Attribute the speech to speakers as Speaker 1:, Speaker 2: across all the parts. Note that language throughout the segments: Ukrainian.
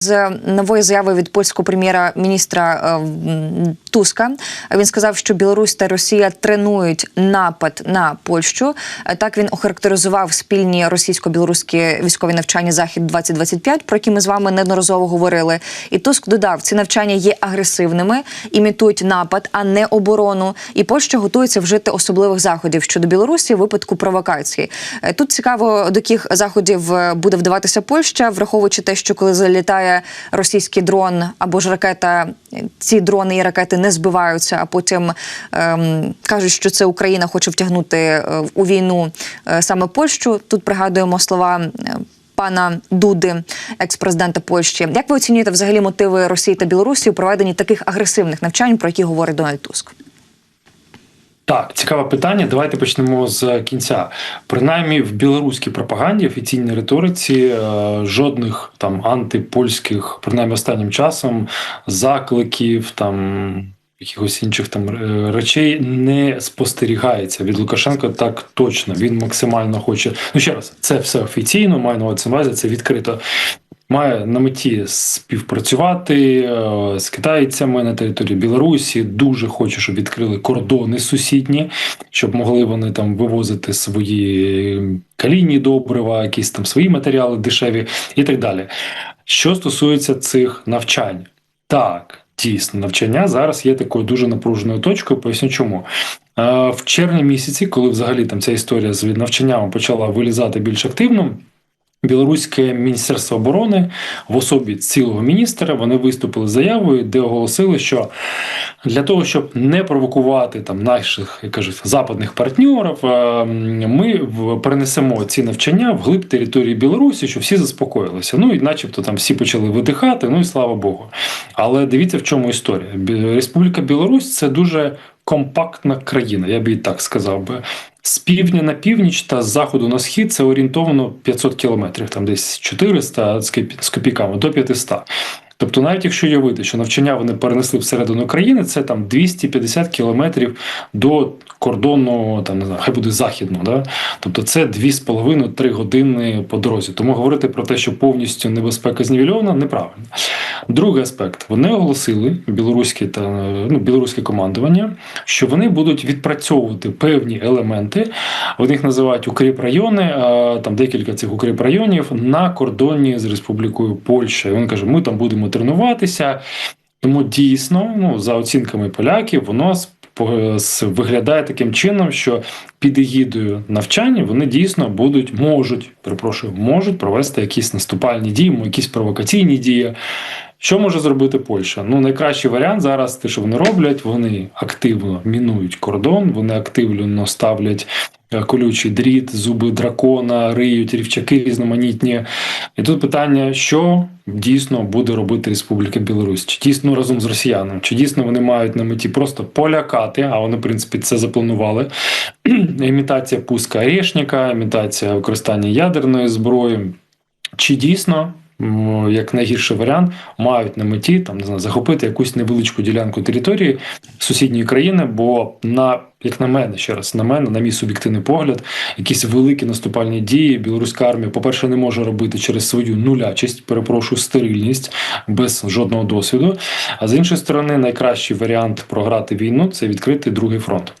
Speaker 1: З нової заяви від польського прем'єра-міністра е, Туска він сказав, що Білорусь та Росія тренують напад на Польщу. Е, Так він охарактеризував спільні російсько-білоруські військові навчання Захід 2025 про які ми з вами неодноразово говорили. І Туск додав, ці навчання є агресивними, імітують напад, а не оборону. І Польща готується вжити особливих заходів щодо Білорусі в випадку провокації. Е, Тут цікаво, до яких заходів буде вдаватися Польща, враховуючи те, що коли залітає російський дрон або ж ракета, е, ці дрони і ракети не збиваються, а потім ем, кажуть, що це Україна хоче втягнути е, у війну е, саме Польщу. Тут пригадуємо слова. е, Пана Дуди, екс-президента Польщі, як ви оцінюєте взагалі мотиви Росії та Білорусі у проведенні таких агресивних навчань, про які говорить Дональд Туск?
Speaker 2: Так, цікаве питання. Давайте почнемо з кінця. Принаймні в білоруській пропаганді, офіційній риториці, е, жодних там антипольських, принаймні останнім часом, закликів там. Якихось інших там е, речей не спостерігається від Лукашенка так точно. Він максимально хоче. Ну ще раз, це все офіційно, маю на увазі, це відкрито. Має на меті співпрацювати е, з китайцями на території Білорусі. Дуже хоче, щоб відкрили кордони сусідні, щоб могли вони там вивозити свої калійні добрива, якісь там свої матеріали дешеві і так далі. Що стосується цих навчань, так. Дійсно, навчання зараз є такою дуже напруженою точкою. Поясню, чому Е, в червні місяці, коли взагалі там ця історія з навчаннями почала вилізати більш активно. Білоруське міністерство оборони в особі цілого міністра вони виступили з заявою, де оголосили, що для того, щоб не провокувати там наших як кажуть западних партнерів, е, ми перенесемо ці навчання в глиб території Білорусі, щоб всі заспокоїлися. Ну і, начебто, там всі почали видихати. Ну і слава Богу. Але дивіться, в чому історія. Республіка Білорусь це дуже компактна країна, я б і так сказав би. З півдня на північ та з заходу на схід це орієнтовно 500 кілометрів, там десь 400 з копі- копійками до 500. Тобто, навіть якщо уявити, що навчання вони перенесли всередину країни, це там 250 кілометрів до кордону, там не знаю, хай буде західного. Да? Тобто це 2,5-3 години по дорозі. Тому говорити про те, що повністю небезпека знівельована, неправильно. Другий аспект: вони оголосили білоруське та ну, білоруське командування, що вони будуть відпрацьовувати певні елементи. Вони їх називають укріпрайони, там декілька цих укріпрайонів на кордоні з Республікою Польща. І вони кажуть, ми там будемо тренуватися. Тому дійсно, ну за оцінками поляків, воно виглядає таким чином, що під егідою навчання вони дійсно будуть, можуть, перепрошую, можуть провести якісь наступальні дії, якісь провокаційні дії. Що може зробити Польща? Ну, найкращий варіант зараз, те, що вони роблять, вони активно мінують кордон, вони активно ставлять колючий дріт, зуби дракона, риють рівчаки різноманітні. І тут питання, що дійсно буде робити Республіка Білорусь? Чи дійсно разом з росіянами? Чи дійсно вони мають на меті просто полякати? А вони, в принципі, це запланували. Імітація пуска орешника, імітація використання ядерної зброї. Чи дійсно, як найгірший варіант, мають на меті там не знаю, захопити якусь невеличку ділянку території сусідньої країни? Бо на як на мене, ще раз на мене, на мій суб'єктивний погляд, якісь великі наступальні дії білоруська армія, по-перше, не може робити через свою нулячість, перепрошую, стерильність без жодного досвіду. А з іншої сторони, найкращий варіант програти війну це відкрити другий фронт.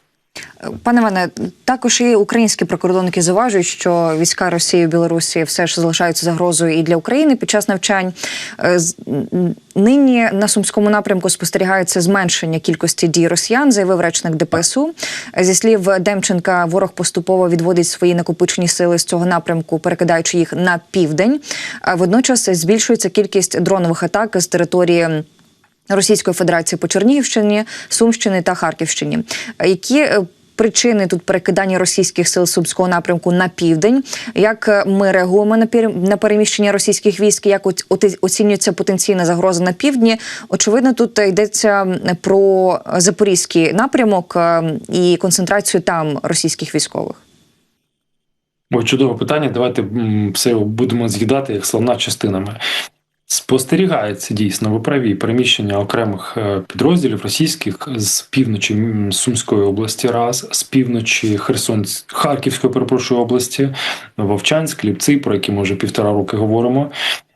Speaker 1: Пане Іване, також і українські прикордонники зауважують, що війська Росії в Білорусі все ж залишаються загрозою і для України під час навчань. Е, Нині на сумському напрямку спостерігається зменшення кількості дій росіян, заявив речник ДПСУ. Зі слів Демченка, ворог поступово відводить свої накопичені сили з цього напрямку, перекидаючи їх на південь. Водночас збільшується кількість дронових атак з території. Російської Федерації по Чернігівщині, Сумщини та Харківщині. Які е, причини тут перекидання російських сил Сумського напрямку на південь? Як е, ми реагуємо на переміщення російських військ? Як оцінюється потенційна загроза на півдні? Очевидно, тут йдеться про запорізький напрямок е, і концентрацію там російських військових.
Speaker 2: Ой, чудове питання. Давайте все будемо з'їдати як слона частинами. Спостерігається дійсно, ви праві переміщення окремих е, підрозділів російських з півночі Сумської області, раз з півночі Херсон, Харківської, перепрошую, області, Вовчанськ, Ліпці, про які ми вже півтора роки говоримо.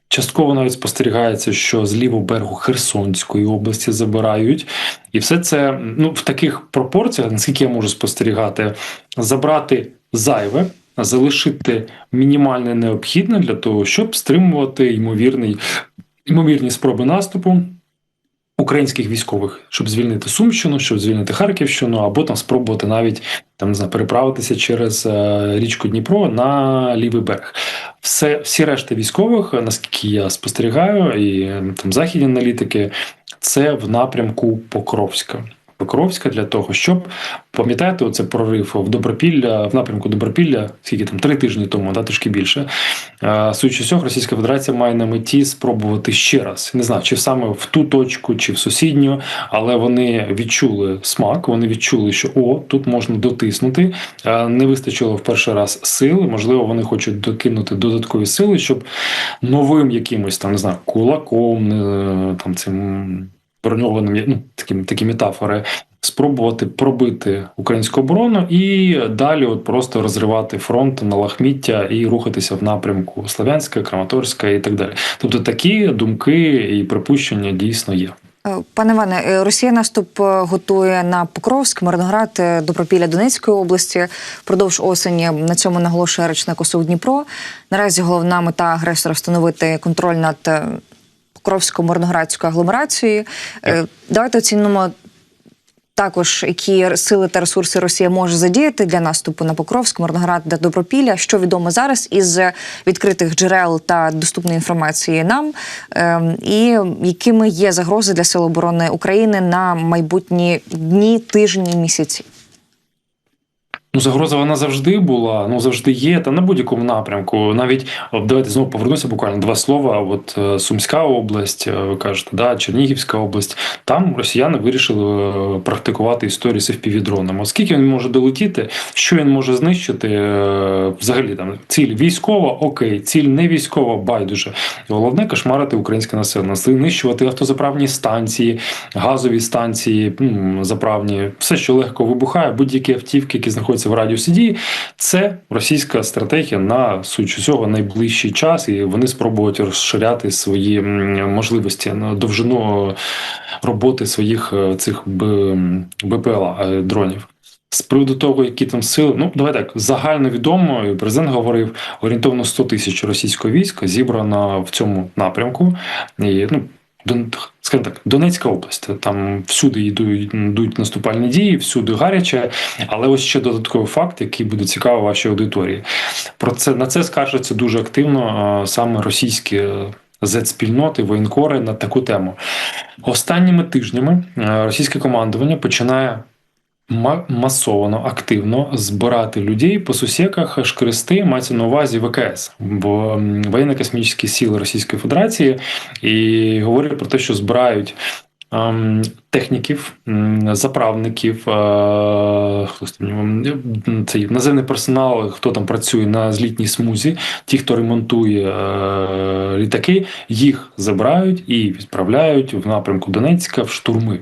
Speaker 2: Частково навіть спостерігається, що з лівого берегу Херсонської області забирають, і все це ну в таких пропорціях, наскільки я можу спостерігати, забрати зайве, залишити мінімальне необхідне для того, щоб стримувати ймовірний ймовірні спроби наступу. Українських військових, щоб звільнити Сумщину, щоб звільнити Харківщину, або там спробувати навіть там не знаю, переправитися через е, річку Дніпро на лівий берег. Все, всі решта військових, наскільки я спостерігаю, і там західні аналітики, це в напрямку Покровська. Покровська для того, щоб пам'ятаєте, оце прорив в Добропілля в напрямку Добропілля, скільки там три тижні тому, да, трошки більше. Судячи цього, Російська Федерація має на меті спробувати ще раз. Не знаю, чи саме в ту точку, чи в сусідню, але вони відчули смак, вони відчули, що о, тут можна дотиснути. Не вистачило в перший раз сили. Можливо, вони хочуть докинути додаткові сили, щоб новим якимось там не знаю, кулаком, е, там цим броньованим, ну такі, такі метафори. Спробувати пробити українську оборону і далі, от просто розривати фронт на лахміття і рухатися в напрямку Слов'янська, Краматорська і так далі. Тобто такі думки і припущення дійсно є.
Speaker 1: Е, Пане Іване, е, Росія наступ е, готує на Покровськ, Мирноград, Добропілля Донецької області. Впродовж осені на цьому наголошує речник ОСУ Дніпро. Наразі головна мета агресора встановити контроль над е, Покровсько-Мирноградською агломерацією. Е, Давайте оцінимо також, які сили та ресурси Росія може задіяти для наступу на Покровськ, Мирноград та Добропілля. Що відомо зараз із відкритих джерел та доступної інформації нам, ем, і якими є загрози для Сил оборони України на майбутні дні, тижні, місяці.
Speaker 2: Ну, загроза вона завжди була, ну завжди є, та на будь-якому напрямку. Навіть давайте знову повернуся буквально два слова. От е, Сумська область, е, ви кажете, да, Чернігівська область. Там росіяни вирішили е, практикувати історію з FPV-дроном. Оскільки він може долетіти, що він може знищити взагалі там ціль військова, окей, ціль не військова, байдуже. Головне кошмарити українське населення, знищувати автозаправні станції, газові станції, заправні, все, що легко вибухає, будь-які автівки, які знаходяться в радіусі дії, це російська стратегія на суть усього найближчий час, і вони спробують розширяти свої можливості на довжину роботи своїх е, цих БПЛА е, дронів. З приводу того, які там сили, ну давай так загально відомо, і президент говорив орієнтовно 100 тисяч російського війська зібрано в цьому напрямку. І, ну, скажімо так, Донецька область. Там всюди йдуть, наступальні дії, всюди гаряче. Але ось ще додатковий факт, який буде цікавий вашій аудиторії. Про це на це скаржаться дуже активно саме російські. Z-спільноти, воєнкори на таку тему. Останніми тижнями е, російське командування починає масовано, активно збирати людей по сусіках шкрести, мається на увазі ВКС, бо воєнно-космічні сили Російської Федерації і говорять про те, що збирають. Ем, Техніків, заправників, е, хто з там, цей наземний персонал, хто там працює на злітній смузі, ті, хто ремонтує е, літаки, їх забирають і відправляють в напрямку Донецька в штурми.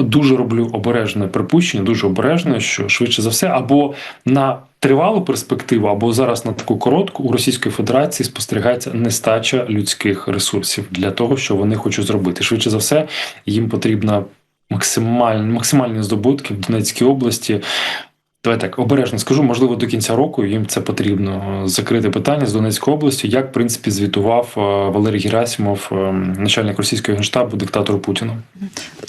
Speaker 2: Дуже роблю обережне припущення, дуже обережне, що швидше за все, або на тривалу перспективу, або зараз на таку коротку у Російської Федерації спостерігається нестача людських ресурсів для того, що вони хочуть зробити. Швидше за все, їм потрібна максимальні, максимальні здобутки в Донецькій області. Давай так обережно скажу, можливо, до кінця року їм це потрібно закрити питання з Донецької області, як в принципі звітував е, Валерій Герасимов, е, начальник російського генштабу, диктатору Путіну.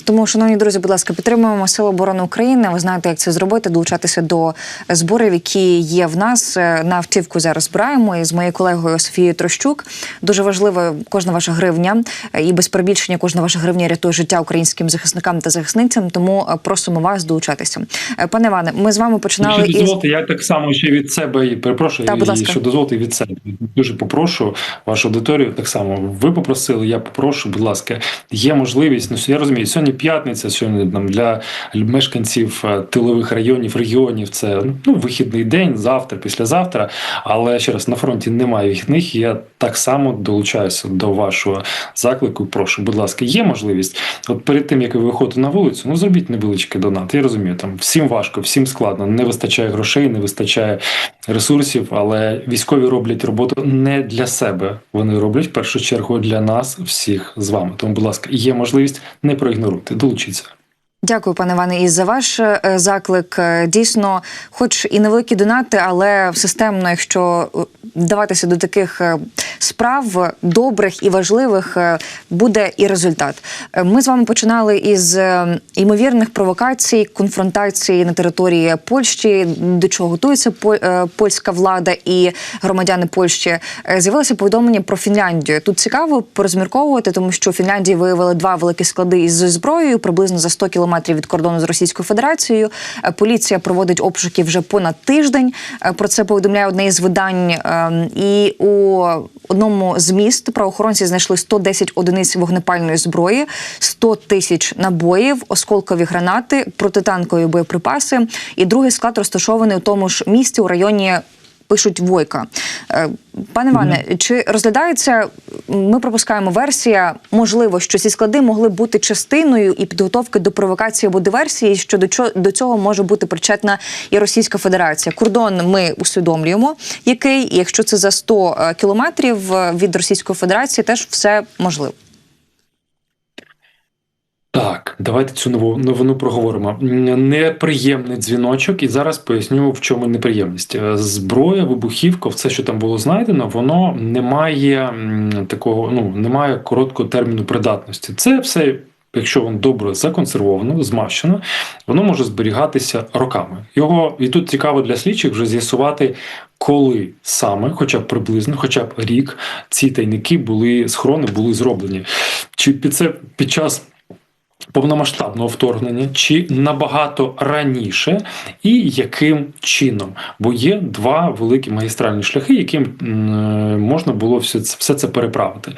Speaker 1: Тому, шановні друзі, будь ласка, підтримуємо Сили оборони України. Ви знаєте, як це зробити, долучатися до зборів, які є в нас. Е, На автівку зараз збираємо і з моєю колегою Софією Трощук. Дуже важливо кожна ваша гривня і без перебільшення кожна ваша гривня рятує життя українським захисникам та захисницям. Тому просимо вас долучатися. Пане Іване, ми з вами починали
Speaker 2: Якщо
Speaker 1: із
Speaker 2: я так само ще від себе і перепрошую,
Speaker 1: Так, будь
Speaker 2: і
Speaker 1: ласка.
Speaker 2: що дозволите від себе. Дуже попрошу вашу аудиторію. Так само ви попросили, я попрошу, будь ласка, є можливість. Ну я розумію, сьогодні п'ятниця, сьогодні там для мешканців е, тилових районів, регіонів. Це ну вихідний день, завтра, післязавтра. Але ще раз на фронті немає вихідних. Я так само долучаюся до вашого заклику. Прошу, будь ласка, є можливість. От перед тим як ви виходите на вулицю, ну зробіть невеличкий донат. Я розумію, там всім важко, всім складно. Не вистачає грошей, не вистачає ресурсів, але військові роблять роботу не для себе. Вони роблять в першу чергу для нас, всіх з вами. Тому, будь ласка, є можливість не проігноруйте, долучіться.
Speaker 1: Дякую, пане Іване, і за ваш е, заклик. Е, Дійсно, хоч і невеликі донати, але системно, якщо вдаватися до таких е, справ добрих і важливих, е, буде і результат. Е, Ми з вами починали із ймовірних провокацій, конфронтації на території Польщі, до чого готується по- польська влада і громадяни Польщі. З'явилося повідомлення про Фінляндію. Тут цікаво порозмірковувати, тому що в Фінляндії виявили два великі склади із зброєю приблизно за 100 кілометрів від кордону з Російською Федерацією. Поліція проводить обшуки вже понад тиждень. Про це повідомляє одне із видань. Ем, І у одному з міст правоохоронці знайшли 110 одиниць вогнепальної зброї, 100 тисяч набоїв, осколкові гранати, протитанкові боєприпаси. І другий склад розташований у тому ж місті у районі. Пишуть Войка. Е, Пане Іване, чи розглядається, ми пропускаємо версія, можливо, що ці склади могли бути частиною і підготовки до провокації або диверсії, що до чого до цього може бути причетна і Російська Федерація. Кордон ми усвідомлюємо, який, і якщо це за 100 е, кілометрів е, від Російської Федерації, теж все можливо.
Speaker 2: Так, давайте цю нову новину проговоримо. Неприємний дзвіночок, і зараз поясню, в чому неприємність. Е, Зброя, вибухівка, все, що там було знайдено, воно не має такого, ну немає короткого терміну придатності. Це все. Якщо воно добре законсервовано, змащено, воно може зберігатися роками. Його і тут цікаво для слідчих вже з'ясувати, коли саме, хоча б приблизно, хоча б рік, ці тайники були схорони, були зроблені. Чи під це під час повномасштабного вторгнення, чи набагато раніше, і яким чином? Бо є два великі магістральні шляхи, яким можна було все це, все це переправити.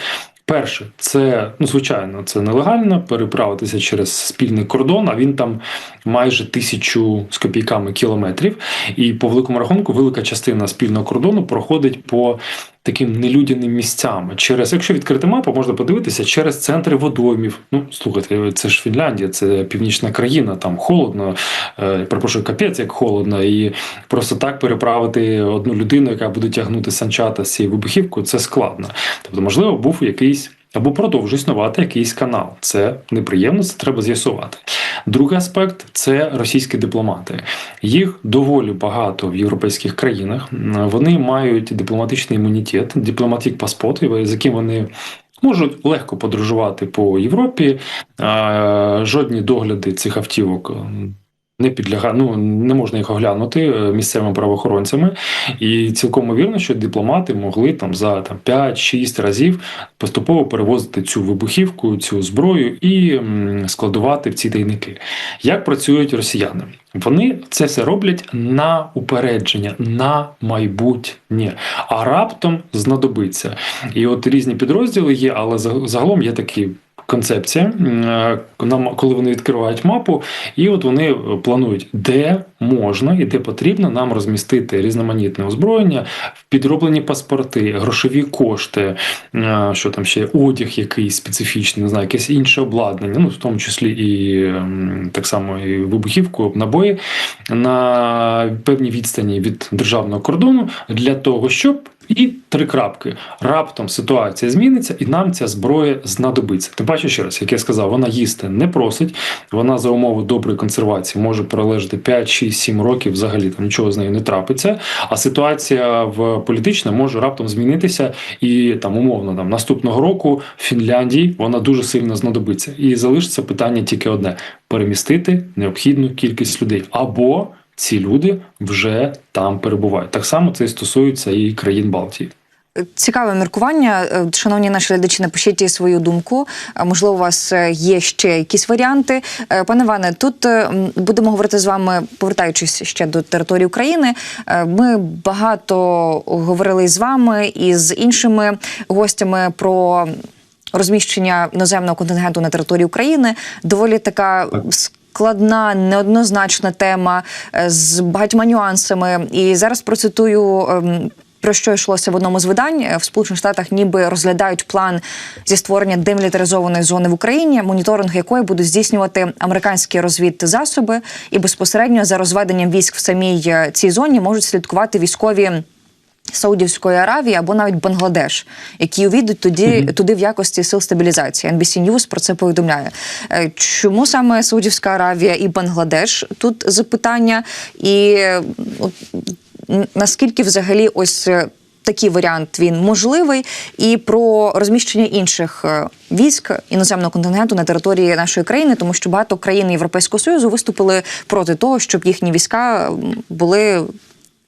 Speaker 2: Перше, це ну звичайно, це нелегально переправитися через спільний кордон. А він там майже тисячу з копійками кілометрів. І по великому рахунку, велика частина спільного кордону проходить по таким нелюдяним місцям. Через, якщо відкрити мапу, можна подивитися через центри водоймів. Ну слухайте, це ж Фінляндія, це північна країна, там холодно. Е, перепрошую, капець, як холодно, і просто так переправити одну людину, яка буде тягнути санчата з цією вибухівкою, це складно. Тобто, можливо, був якийсь. Або продовжує існувати якийсь канал. Це неприємно, це треба з'ясувати. Другий аспект це російські дипломати. Їх доволі багато в європейських країнах. Вони мають дипломатичний імунітет, дипломатик паспорт, з яким вони. Можуть легко подорожувати по Європі, жодні догляди цих автівок не підлягає, ну не можна їх оглянути е, місцевими правоохоронцями, і цілком ймовірно, що дипломати могли там за там 5-6 разів поступово перевозити цю вибухівку, цю зброю і складувати в ці тайники. Як працюють росіяни? Вони це все роблять на упередження, на майбутнє, а раптом знадобиться. І от різні підрозділи є, але за- загалом є такі. Концепція, Е, коли вони відкривають мапу, і от вони планують, де можна і де потрібно нам розмістити різноманітне озброєння, підроблені паспорти, грошові кошти, е, що там ще одяг якийсь специфічний, не знаю, якесь інше обладнання, ну в тому числі і так само і вибухівку, набої на певній відстані від державного кордону для того, щоб і три крапки. Раптом ситуація зміниться, і нам ця зброя знадобиться. Ти бачиш ще раз, як я сказав, вона їсти не просить. Вона за умови доброї консервації може пролежати 5, 6, 7 років. Взагалі там нічого з нею не трапиться. А ситуація в політична може раптом змінитися, і там умовно там наступного року в Фінляндії вона дуже сильно знадобиться. І залишиться питання тільки одне: перемістити необхідну кількість людей або ці люди вже там перебувають. Так само це і стосується і країн Балтії.
Speaker 1: Цікаве міркування. Е, Шановні наші глядачі, напишіть свою думку. Е, Можливо, у вас е, є ще якісь варіанти. Пане Іване, тут будемо говорити з вами, повертаючись ще до території України. Ми багато говорили з вами і з іншими гостями про розміщення іноземного контингенту на території України. Доволі така складна, неоднозначна тема е, з багатьма нюансами. І зараз процитую ем, Про що йшлося в одному з видань Е, в Сполучених Штатах, ніби розглядають план зі створення демілітаризованої зони в Україні, моніторинг якої будуть здійснювати американські розвідзасоби, і безпосередньо за розведенням військ в самій е, цій зоні можуть слідкувати військові. Саудівської Аравії або навіть Бангладеш, які увійдуть тоді туди в якості сил стабілізації. NBC News про це повідомляє. Е, Чому саме Саудівська Аравія і Бангладеш тут запитання? І е, от, наскільки взагалі ось е, такий варіант він можливий? І про розміщення інших військ іноземного контингенту на території нашої країни, тому що багато країн Європейського союзу виступили проти того, щоб їхні війська були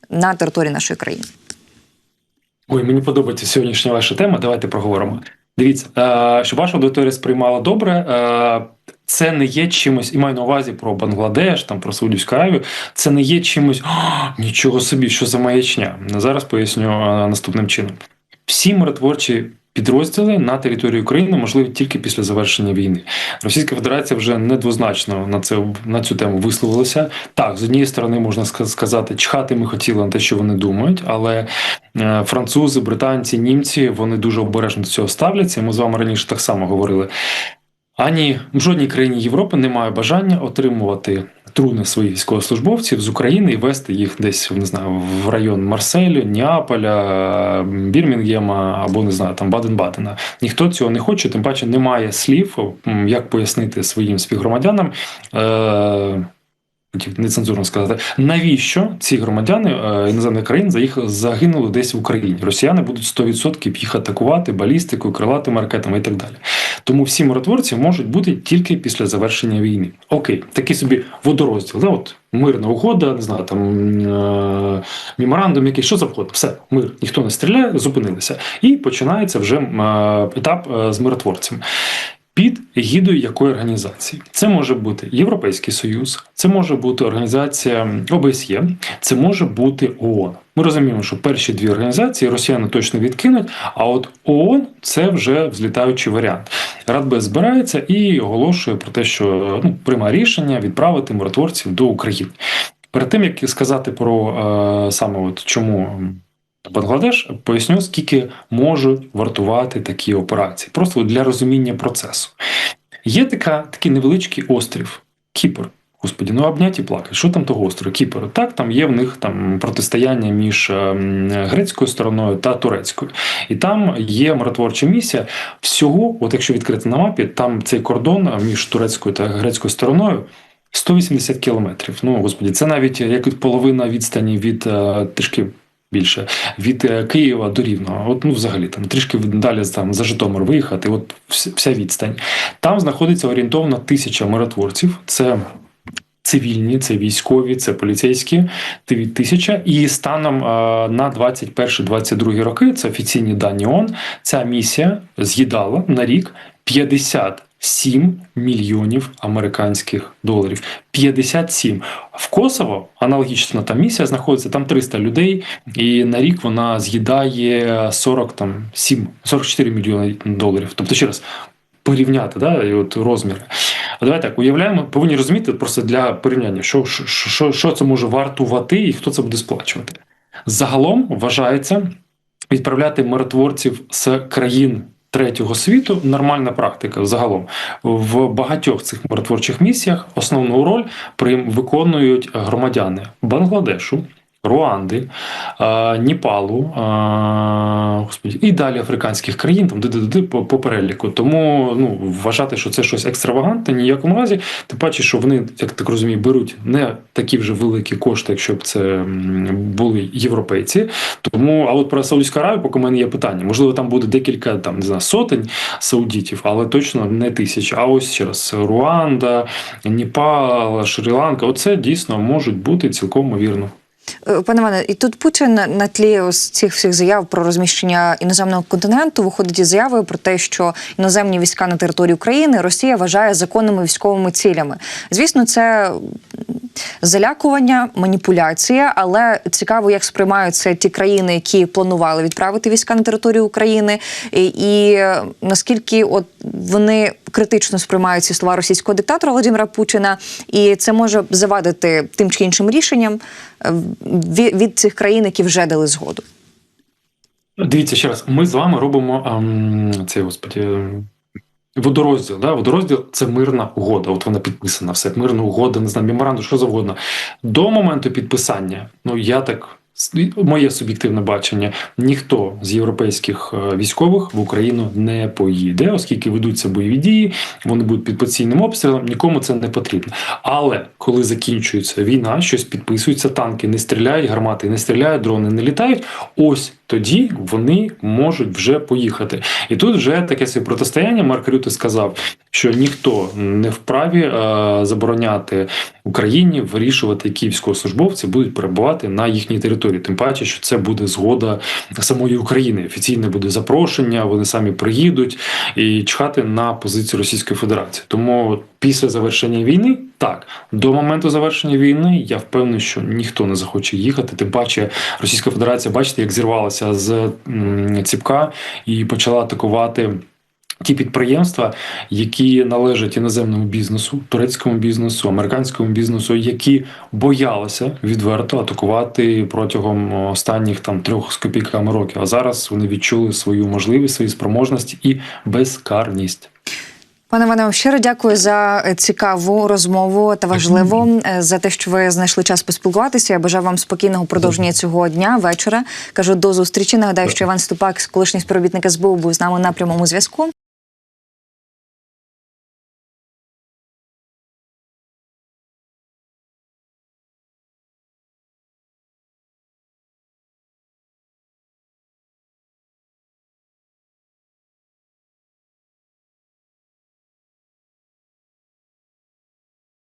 Speaker 1: на території нашої країни.
Speaker 2: Ой, мені подобається сьогоднішня ваша тема. Давайте проговоримо. Дивіться, е, щоб ваша аудиторія сприймала добре. е, Це не є чимось, і маю на увазі про Бангладеш, там про Саудівську Аравію. Це не є чимось «А, нічого собі, що за маячня. Зараз поясню е, наступним чином. Всі миротворчі підрозділи на території України можливі тільки після завершення війни. Російська Федерація вже недвозначно на це на цю тему висловилася. Так, з однієї сторони можна сказати, чхати ми хотіли на те, що вони думають, але е, французи, британці, німці вони дуже обережно до цього ставляться. Ми з вами раніше так само говорили. Ані в жодній країні Європи немає бажання отримувати трудних своїх військовослужбовців з України і вести їх десь не знаю в район Марселю, Неаполя, Бірмінгема або не знаю там Баден-Бадена. Ніхто цього не хоче, тим паче немає слів, як пояснити своїм співгромадянам. Е- нецензурно сказати, навіщо ці громадяни е, іноземних країн заїхали загинули десь в Україні? Росіяни будуть 100% їх атакувати балістикою, крилатими ракетами і так далі. Тому всі миротворці можуть бути тільки після завершення війни. Окей, такий собі водорозділ. Да? От мирна угода, не знаю, там е- меморандум, який що завгодно. Все, мир, ніхто не стріляє, зупинилися. І починається вже е- етап е, з миротворцем. Під егідою якої організації це може бути Європейський Союз, це може бути організація ОБСЄ, це може бути ООН. Ми розуміємо, що перші дві організації росіяни точно відкинуть. А от ООН це вже взлітаючий варіант. Радбез збирається і оголошує про те, що ну приймає рішення відправити миротворців до України. Перед тим як сказати про е, саме от чому Бангладеш, поясню, скільки можуть вартувати такі операції, просто для розуміння процесу. Є така, такий невеличкий острів Кіпр. Господі, ну обняті плакать. Що там того острова? Кіпр? Так, там є в них там протистояння між ем, грецькою стороною та турецькою. І там є миротворча місія. Всього, от якщо відкрити на мапі, там цей кордон між турецькою та грецькою стороною 180 кілометрів. Ну, господі, це навіть як половина відстані від е, трішки більше від е, Києва до Рівного. От ну взагалі там трішки далі там за Житомир виїхати. От вся відстань. Там знаходиться орієнтовно тисяча миротворців. Це Цивільні, це військові, це поліцейські ти- тисяча. І станом е, на 21-22 роки, це офіційні дані ООН, ця місія з'їдала на рік 57 мільйонів американських доларів. 57. В Косово аналогічна та місія знаходиться там 300 людей, і на рік вона з'їдає 40 там 7, 44 мільйони доларів. Тобто, ще раз. Порівняти, да, і от розміри. А давай так уявляємо, повинні розуміти просто для порівняння, що, що, що, що це може вартувати і хто це буде сплачувати. Загалом вважається відправляти миротворців з країн третього світу нормальна практика. Загалом в багатьох цих миротворчих місіях основну роль прийм- виконують громадяни Бангладешу. Руанди, Ніпалу, і далі африканських країн, там де по, переліку. Тому ну, вважати, що це щось екстравагантне, ні в якому разі. Тим паче, що вони, як так розумію, беруть не такі вже великі кошти, якщо б це були європейці. Тому, а от про Саудівську Аравію, поки в мене є питання. Можливо, там буде декілька там не знаю, сотень саудітів, але точно не тисяч. А ось ще раз Руанда, Ніпал, Шрі-Ланка. Оце дійсно можуть бути цілком ймовірно.
Speaker 1: Е, Пане Іване, і тут Путін на тлі ось цих всіх заяв про розміщення іноземного континенту виходить із заявою про те, що іноземні війська на території України Росія вважає законними військовими цілями. Звісно, це залякування, маніпуляція, але цікаво, як сприймають це ті країни, які планували відправити війська на територію України, і, і е, наскільки от вони критично сприймають ці слова російського диктатора Володимира Путіна, і це може завадити тим чи іншим рішенням е, від, від цих країн, які вже дали згоду.
Speaker 2: Дивіться ще раз, ми з вами робимо ем, цей господі. Водорозділ, да? водорозділ це мирна угода. От вона підписана, все мирна угода, не знаю, меморандум, що завгодно. До моменту підписання, ну я так моє суб'єктивне бачення, ніхто з європейських е, військових в Україну не поїде, оскільки ведуться бойові дії, вони будуть під постійним обстрілом. Нікому це не потрібно. Але коли закінчується війна, щось підписується, танки не стріляють, гармати не стріляють, дрони не літають. Ось тоді вони можуть вже поїхати. І тут вже таке собі протистояння. Марк Рюте сказав, що ніхто не вправі е, забороняти Україні вирішувати, які військовослужбовці будуть перебувати на їхній території. Тим паче, що це буде згода самої України. Офіційне буде запрошення, вони самі приїдуть і чхати на позицію Російської Федерації. Тому після завершення війни, так до моменту завершення війни, я впевнений, що ніхто не захоче їхати. Тим паче, Російська Федерація, бачите, як зірвалася з ціпка і почала атакувати. Ті підприємства, які належать іноземному бізнесу, турецькому бізнесу, американському бізнесу, які боялися відверто атакувати протягом останніх там трьох з копійками років. А зараз вони відчули свою можливість, свої спроможності і безкарність.
Speaker 1: Пане Іване, щиро дякую за цікаву розмову та важливу е, за те, що ви знайшли час поспілкуватися. Я бажаю вам спокійного продовження цього дня, вечора. Кажу до зустрічі. Нагадаю, що Іван Ступак, колишній співробітник СБУ, був з нами на прямому зв'язку.